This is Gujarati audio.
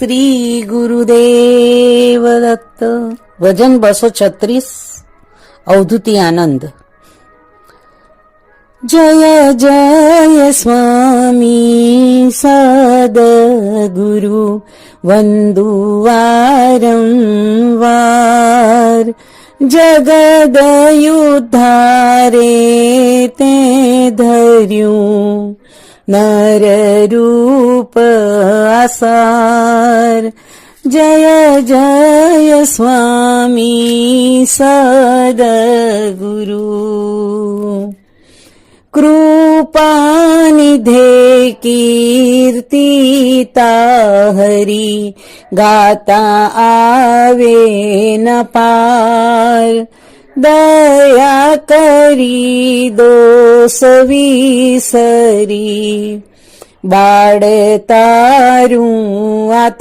શ્રી ગુરુદેવ દત્ત. વજન બસો છત્રીસ, અવધૂતિ આનંદ. જય જય સ્વામી સદગુરુ, વંદુ વારંવાર. જગદયુદ્ધારે તે ધર્યું નર રૂપ આસાર જય જય સ્વામી સદગુરુ. કૃપાનિધે કીર્તિ હરી ગાતા આવે ન પાર. દયા કરી દોષ વિસરી, બાળ તારું